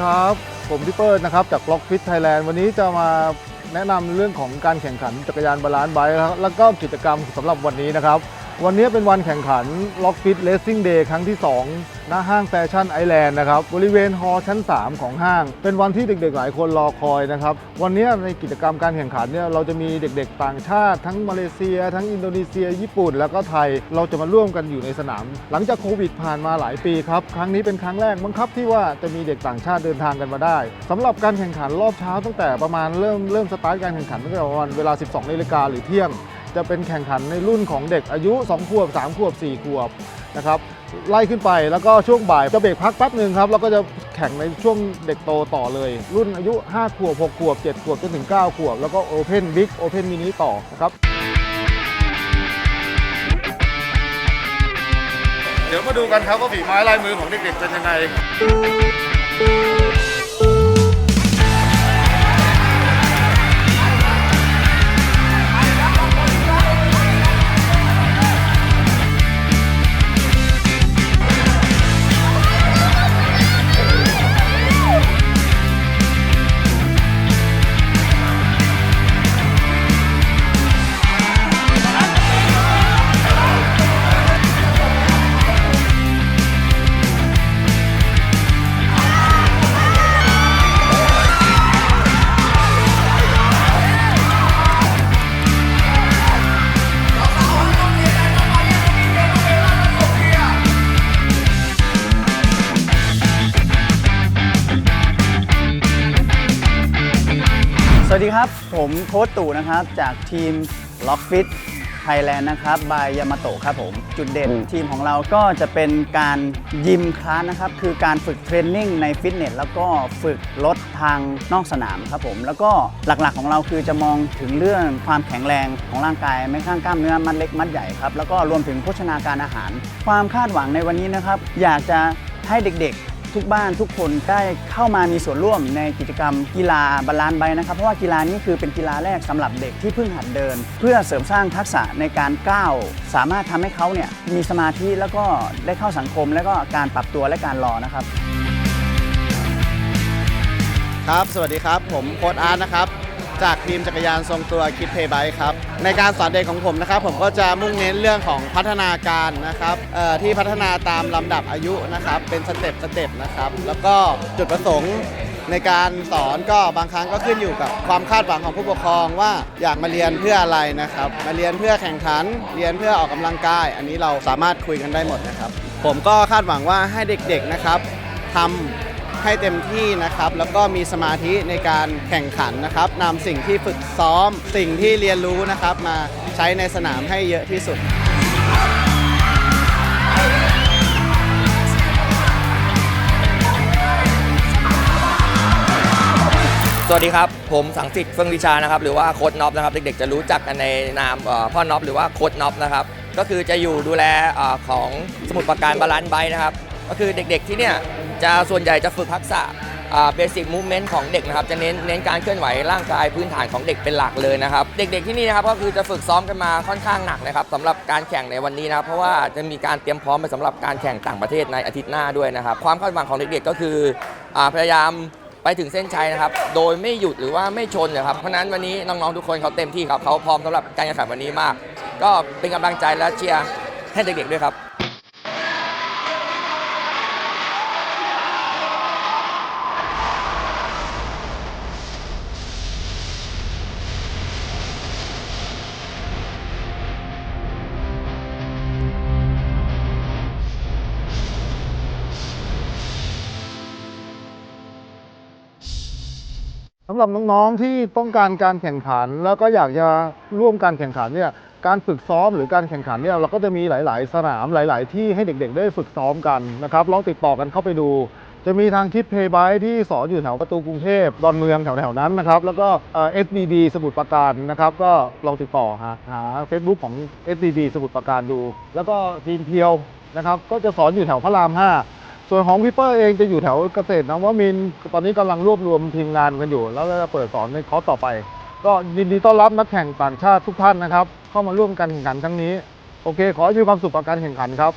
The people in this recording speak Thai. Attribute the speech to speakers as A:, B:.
A: ครับ ผมพี่เปิร์นะครับจากล็อกฟิตไทยแลนด์วันนี้จะมาแนะนำเรื่องของการแข่งขันจักรยานบาลานซ์ไบค์แล้วแล้วก็กิจกรรมสำหรับวันนี้นะครับ วันนี้เป็นวันแข่งขัน Lock Fit Racing Day ครั้งที่ 2 ณ ห้างแฟชั่นไอแลนด์นะครับ บริเวณฮอลล์ชั้น 3 ของห้าง เป็นวันที่เด็กๆ หลายคนรอคอยนะครับ วันนี้ในกิจกรรมการแข่งขันเนี่ย เราจะมีเด็กๆ ต่างชาติ ทั้งมาเลเซีย ทั้งอินโดนีเซีย ญี่ปุ่น แล้วก็ไทย เราจะมาร่วมกันอยู่ในสนาม หลังจากโควิดผ่านมาหลายปีครับ ครั้งนี้เป็นครั้งแรกมั้งครับที่ว่าจะมีเด็กต่างชาติเดินทางกันมาได้สำหรับการแข่งขันรอบเช้าตั้งแต่ประมาณเริ่มเริ่มสตาร์ทการแข่งขันตั้งแต่ประมาณเวลา 12นาฬิกาหรือเที่ยง จะเป็นแข่งขันในรุ่นของเด็กอายุ 2 ขวบ 3 ขวบ 4 ขวบนะครับไล่ขึ้นไปแล้วก็ช่วงบ่ายจะเบรกพักแป๊บหนึ่งครับแล้วก็จะแข่งในช่วงเด็กโตต่อเลย รุ่นอายุ 5 ขวบ 6 ขวบ 7 ขวบจนถึง 9 ขวบ แล้วก็โอเพนบิ๊กโอเพนมินิต่อนะครับเดี๋ยวมาดูกันครับว่าฝีไม้ลายมือของเด็กๆเป็นยังไง
B: ดีครับ ผมโค้ชตู่นะครับ จากทีม Lockfit Thailand นะครับบายยามาโตะครับผม จุดเด่นทีมของเราก็จะเป็นการยิมคลาสนะครับ คือการฝึกเทรนนิ่งในฟิตเนสแล้วก็ฝึกลดทางนอกสนามครับผม แล้วก็หลักๆของเราคือจะมองถึงเรื่องความแข็งแรงของร่างกาย ไม่ข้างกล้ามเนื้อมัดเล็กมัดใหญ่ครับ แล้วก็รวมถึงโภชนาการอาหาร ความคาดหวังในวันนี้นะครับ อยากจะให้เด็กๆ ทุกบ้านทุกคนได้เข้ามามีส่วนร่วมในกิจกรรมกีฬาบาลานซ์ไบนะครับ เพราะว่ากีฬานี้คือเป็นกีฬาแรกสำหรับเด็กที่เพิ่งหัดเดิน เพื่อเสริมสร้างทักษะในการก้าว สามารถทำให้เขาเนี่ยมีสมาธิแล้วก็ได้เข้าสังคม แล้วก็การปรับตัวและการรอนะครับ
C: ครับ สวัสดีครับ ผมโค้ดอาร์ตนะครับ จากทีมจักรยานทรงตัวคิดเพย์ไบค์ครับ ในการสอนเด็กของผมนะครับ ผมก็จะมุ่งเน้นเรื่องของพัฒนาการนะครับที่พัฒนาตามลำดับอายุนะครับ เป็นสเต็ปสเต็ปนะครับ แล้วก็จุดประสงค์ในการสอนก็บางครั้งก็ขึ้นอยู่กับความคาดหวังของผู้ปกครองว่าอยากมาเรียนเพื่ออะไรนะครับ มาเรียนเพื่อแข่งขัน เรียนเพื่อออกกำลังกาย อันนี้เราสามารถคุยกันได้หมดนะครับ ผมก็คาดหวังว่าให้เด็กๆนะครับทำ ให้เต็มที่นะครับ แล้วก็มีสมาธิในการแข่งขันนะครับนำสิ่งที่ฝึกซ้อม สิ่งที่เรียนรู้นะครับ มาใช้ในสนามให้เยอะที่สุด
D: สวัสดีครับ ผมสังสิทธิ์เฟื่องวิชานะครับหรือว่าโค้ดน็อปนะครับเด็กๆจะรู้จักกันในนามพ่อพ่อน็อปหรือว่าโค้ดน็อปนะครับก็คือจะอยู่ดูแลของสมุดประการบาลานซ์ไบนะครับ ก็คือเด็กๆที่เนี่ยจะส่วนใหญ่จะฝึกทักษะเบสิกมูฟเมนต์ของเด็กนะครับ จะเน้นเน้นการเคลื่อนไหวร่างกายพื้นฐานของเด็กเป็นหลักเลยนะครับ เด็กๆที่นี่นะครับก็คือจะฝึกซ้อมกันมาค่อนข้างหนักนะครับสำหรับการแข่งในวันนี้นะครับ เพราะว่าจะมีการเตรียมพร้อมไปสำหรับการแข่งต่างประเทศในอาทิตย์หน้าด้วยนะครับ ความคาดหวังของเด็กๆก็คืออพยายามไปถึงเส้นชัยนะครับ โดยไม่หยุดหรือว่าไม่ชนนะครับ เพราะฉะนั้นวันนี้น้องๆทุกคนเขาเต็มที่ครับเขาพร้อมสำหรับการแข่งขันวันนี้มาก ก็เป็นกำลังใจและเชียร์ให้เด็กๆด้วยครับ
A: สำหรับน้องๆที่ต้องการการแข่งขัน แล้วก็อยากจะร่วมการแข่งขันเนี่ยการฝึกซ้อมหรือการแข่งขันเนี่ยเราก็จะมีหลาย ๆ สนามหลาย ๆ ที่ให้เด็ก ๆ ได้ฝึกซ้อมกันนะครับลองติดต่อกันเข้าไปดู จะมีทางคิดเพย์ไบที่สอนอยู่แถวประตูกรุงเทพดอนเมืองแถว ๆ นั้นนะครับแล้วก็เอ่อ SDD สมุทรปราการนะครับก็ลองติดต่อหาหา Facebook ของ SDD สมุทรปราการดู แล้วก็ทีมเพียวนะครับก็จะสอนอยู่แถวพระราม 5 ส่วนของพี่เปอร์เองจะอยู่แถวเกษตรนะว่ามินตอนนี้กำลังรวบรวมทีมงานกันอยู่ แล้วจะเปิดสอนในคอร์สต่อไป ก็ยินดีต้อนรับนักแข่งต่างชาติทุกท่านนะครับ เข้ามาร่วมกันแข่งขันครั้งนี้ โอเค ขอให้มีความสุขกับการแข่งขันครับ